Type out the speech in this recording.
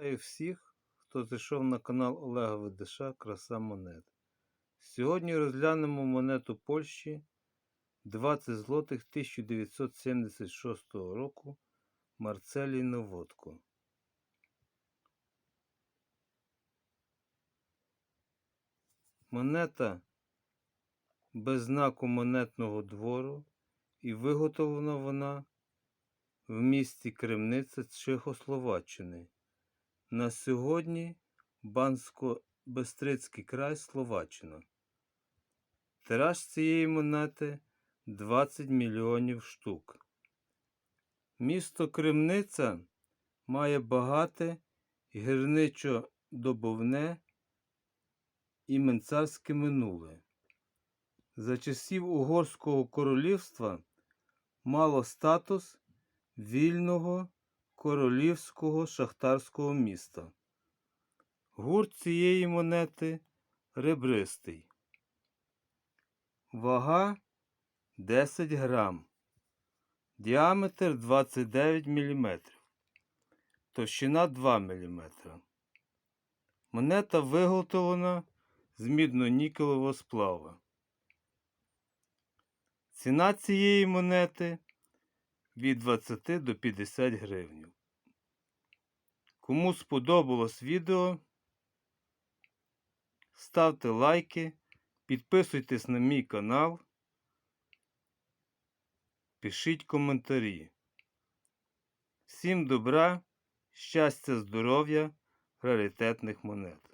Вітаю всіх, хто зайшов на канал Олега Ведеша Краса монет. Сьогодні розглянемо монету Польщі 20 злотих 1976 року Марцелій Новодко. Монета без знаку монетного двору і виготовлена вона в місті Кремниця Чехословаччини. На сьогодні Бансько-Бестрицький край Словаччина. Тираж цієї монети 20 мільйонів штук. Місто Кремниця має багате гірничо-добовне і менцарське минуле. За часів Угорського королівства мало статус вільного королівського шахтарського міста. Гурт цієї монети ребристий. Вага 10 грам. Діаметр 29 мм. Товщина 2 мм. Монета виготовлена з мідно-нікелевого сплава. Ціна цієї монети від 20 до 50 гривень. Кому сподобалось відео, ставте лайки, підписуйтесь на мій канал, пишіть коментарі. Всім добра, щастя, здоров'я, раритетних монет.